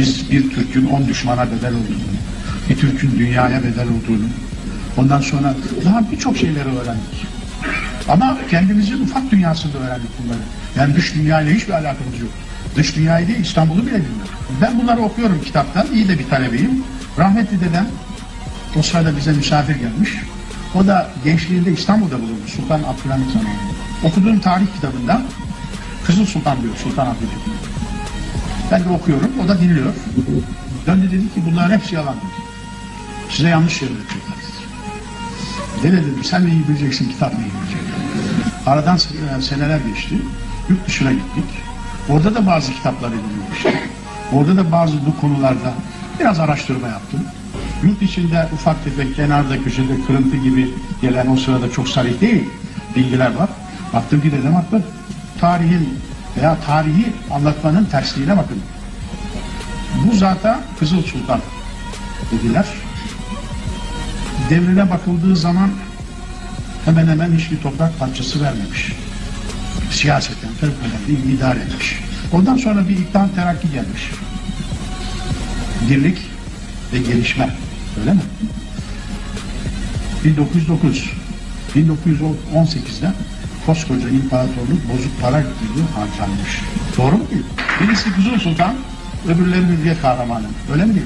biz bir Türk'ün on düşmana bedel olduğunu, bir Türk'ün dünyaya bedel olduğunu, ondan sonra daha birçok şeyleri öğrendik. Ama kendimizin ufak dünyasında öğrendik bunları. Yani dış dünyayla hiçbir alakamız yok. Dış dünyayı değil İstanbul'u bile bilmiyorum. Ben bunları okuyorum kitaptan. İyi de bir talebeyim. Rahmetli dedem o sırada bize misafir gelmiş. O da gençliğinde İstanbul'da bulundu. Sultan Abdülhamit zamanında. Okuduğum tarih kitabında Kızıl Sultan diyor Sultan Abdülhamit. Ben de okuyorum. O da dinliyor. Döndü dedi ki bunların hepsi yalan dedi. Size yanlış yerler diyorlar dedi. Dede dedim sen iyi bileceksin kitap iyi bilecek? Aradan se- seneler geçti. Yurt dışına gittik. Orada da bazı kitapları dinlemiştim. Orada da bazı bu konularda biraz araştırma yaptım. Yurt içinde ufak tefek kenarda köşede kırıntı gibi gelen o sırada çok sarih değil bilgiler var. Baktım ki dedem haklı. Tarihin veya tarihi anlatmanın tersliğine bakın. Bu zata Kızıl Sultan dediler. Devrine bakıldığı zaman hemen hemen hiçbir toprak parçası vermemiş. Siyaseten fevkalade idare etmiş. Ondan sonra bir iktidarın terakki gelmiş. Birlik ve gelişme. Öyle mi? 1909 1918'de koskoca imparatorluk bozuk para gibi harcanmış. Doğru mu değil? Birisi Kızıl Sultan, öbürleri Hürriyet Kahramanı. Öyle mi mi?